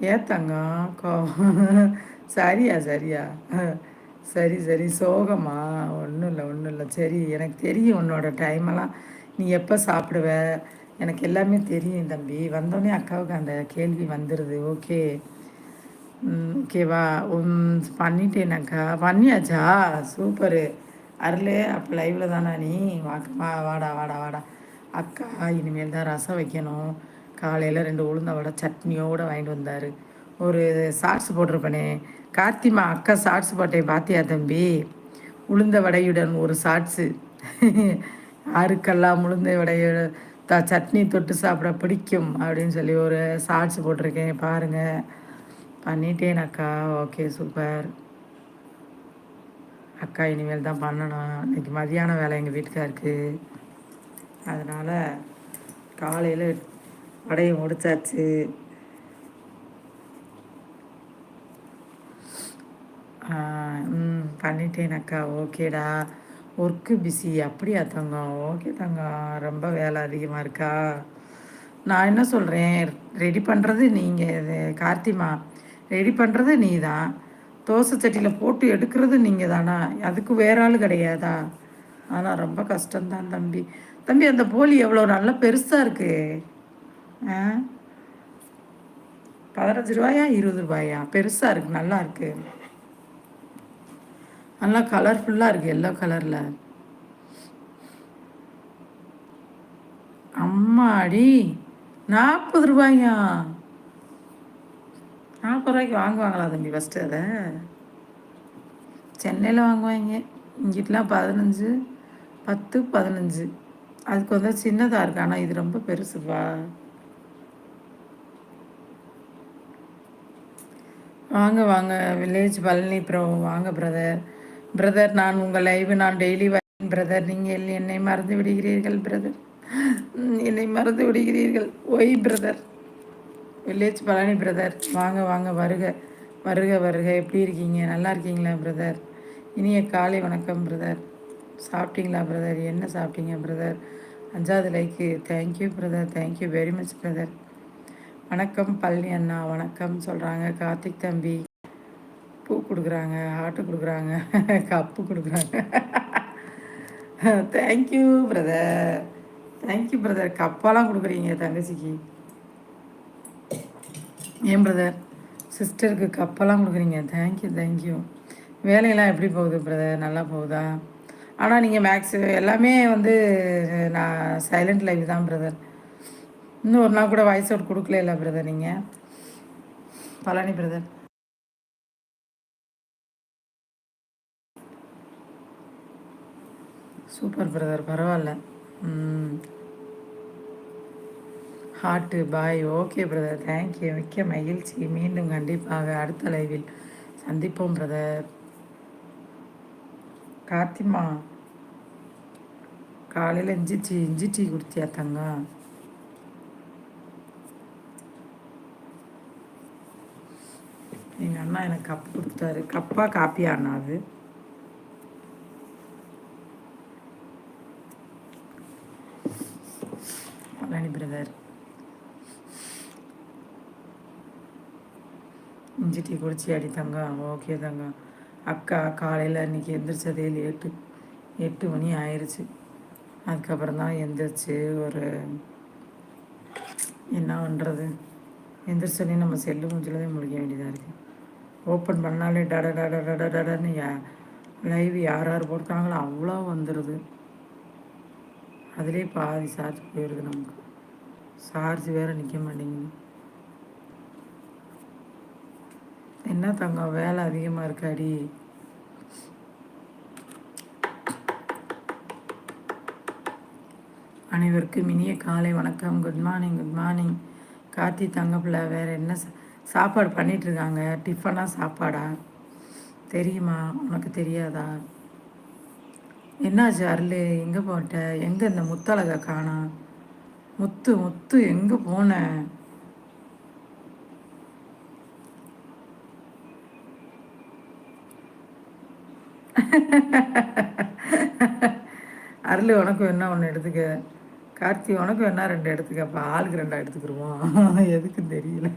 ஏத்தங்க கோ சரியா சரியா. சரி சரி. சோகமா? ஒன்றும் இல்லை ஒன்றும் இல்லை. சரி எனக்கு தெரியும் உன்னோட டைமெல்லாம் நீ எப்போ சாப்பிடுவ? எனக்கு எல்லாமே தெரியும் தம்பி. வந்தோடனே அக்காவுக்கு அந்த கேள்வி வந்துடுது ஓகே. ஓகேவா பண்ணிட்டேனாக்கா பண்ணியாச்சா? சூப்பரு. அருளே. அப்போ லைவில் தானா நீ? வா வாடா வாடா வாடா. அக்கா இனிமேல் தான் ரசம் வைக்கணும். காலையில் ரெண்டு உளுந்த வடை சட்னியோடு வாங்கிட்டு வந்தார். ஒரு சாட்ஸ் போட்டிருப்பனே. கார்த்திமா அக்கா ஷார்ட்ஸ் போட்டேன் பாத்தியா தம்பி? உளுந்த வடையுடன் ஒரு சாட்ஸு ஆருக்கெல்லாம் உளுந்த வடையோட த சட்னி தொட்டு சாப்பிட பிடிக்கும் அப்படின்னு சொல்லி ஒரு சாட்ஸ் போட்டிருக்கேன் பாருங்கள் பண்ணிட்டேன் அக்கா. Okay super. அக்கா இனிமேல் தான் பண்ணணும். இன்றைக்கி மதியான வேலை எங்கள் வீட்டுக்காருக்கு. அதனால் காலையில் படையை முடிச்சாச்சு. ம் பண்ணிட்டேன் அக்கா. ஓகேடா. Work busy. அப்படியா தங்கம் ஓகே தங்கம் ரொம்ப வேலை அதிகமாக இருக்கா? நான் என்ன சொல்கிறேன் ரெடி பண்ணுறது நீங்கள் கார்த்திமா. ரெடி பண்ணுறது நீ தான் தோசை சட்டியில் போட்டு எடுக்கிறது நீங்கள் தானா அதுக்கு வேற ஆள் கிடையாதா? ஆனால் ரொம்ப கஷ்டம்தான் தம்பி. தம்பி அந்த போலி எவ்வளோ நல்லா பெருசாக இருக்கு. பதினஞ்சு ரூபாயா? இருபது ரூபாயா? பெருசாக இருக்குது நல்லா இருக்குது நல்லா கலர்ஃபுல்லாக இருக்குது எல்லோ கலரில் அம்மாடி நாற்பது ரூபாயா? நாற்பது ரூபாய்க்கு வாங்குவாங்களா தம்பி ஃபஸ்ட்டு அதை. சென்னையில் வாங்குவாங்க. இங்கிட்டலாம் பதினஞ்சு பத்து பதினஞ்சு. அதுக்கு வந்து சின்னதாக இருக்குது ஆனால் இது ரொம்ப பெருசுப்பா. வாங்க வாங்க வில்லேஜ் பழனி ப்ரோ வாங்க பிரதர் பிரதர் நான் உங்கள் லைவ் நான் டெய்லி வரேன் பிரதர் நீங்கள் என்னை மறந்து விடுகிறீர்கள் பிரதர் என்னை மறந்து விடுகிறீர்கள். Why brother village Palani brother வாங்க வாங்க வருக. வருக வருக. எப்படி இருக்கீங்க? நல்லா இருக்கீங்களா பிரதர் இனிய காலை வணக்கம் பிரதர் சாப்பிட்டீங்களா பிரதர் என்ன சாப்பிட்டீங்க பிரதர் அஞ்சாவது like thank you brother thank you very much brother வணக்கம் பழனி அண்ணா வணக்கம் சொல்கிறாங்க கார்த்திக் தம்பி பூ கொடுக்குறாங்க ஹார்ட்டு கொடுக்குறாங்க கப்பு கொடுக்குறாங்க. Thank you brother thank you brother கப்பாலாம் கொடுக்குறீங்க தங்கச்சிக்கு. ஏன் பிரதர் சிஸ்டருக்கு கப்பெல்லாம் கொடுக்குறீங்க. தேங்க்யூ தேங்க்யூ வேலையெல்லாம் எப்படி போகுது பிரதர் நல்லா போகுதா? ஆனால் நீங்கள் மேக்ஸ் எல்லாமே வந்து நான் சைலண்ட் லைஃப் தான் பிரதர் இன்னும் ஒரு நாள் கூட வாய்ஸ் அவுட் கொடுக்கல இல்லை பிரதர் நீங்கள் பழனி பிரதர் சூப்பர் பிரதர் பரவாயில்ல. Heart boy okay brother thank you மிக்க மகிழ்ச்சி. மீண்டும் கண்டிப்பாக அடுத்த லைவில் சந்திப்போம் பிரதர் கார்த்திமா காலையில் இஞ்சி டீ இஞ்சி டீ குடித்தியா தங்கம்? எங்கள் அண்ணா எனக்கு கப்பு கொடுத்தாரு. கப்பாக காப்பியா அண்ணா அது. பழனி பிரதர் இஞ்சி டீ குடிச்சி அடி தங்கம். ஓகே தங்கம். அக்கா காலையில் இன்றைக்கி எந்திரிச்சதே லேட்டு. எட்டு மணி ஆயிடுச்சு அதுக்கப்புறம் தான் எந்திரிச்சு ஒரு என்ன பண்ணுறது எந்திரிச்சோடனே நம்ம செல்லு மூஞ்சில் தான் முடிக்க வேண்டியதாக இருக்குது ஓப்பன் பண்ணாலே டட டட டட டடன்னு லைவ் யார் யார் போட்டாங்களோ அவ்வளோ வந்துடுது அதிலே பாதி சார்ஜ் போயிடுது நமக்கு. சார்ஜ் வேறு நிற்க மாட்டேங்குது. என்ன தங்கம்? வேலை அதிகமாக இருக்காடி. அனைவருக்கும் இனிய காலை வணக்கம். Good morning good morning Karthi தங்கப்பில் வேறு என்ன சாப்பாடு பண்ணிகிட்ருக்காங்க டிஃபனாக சாப்பாடா? தெரியுமா? உனக்கு தெரியாதா? என்னாச்சு அருள்? எங்கே போட்ட? எங்கே இந்த முத்தழகை காணா? முத்து முத்து எங்கே போனேன் அருள் உனக்கு என்ன ஒன்று எடுத்துக்க? கார்த்தி உனக்கும் என்ன ரெண்டு எடுத்துக்க? அப்போ ஆளுக்கு ரெண்டா எடுத்துக்கிருவோம். எதுக்குன்னு தெரியல.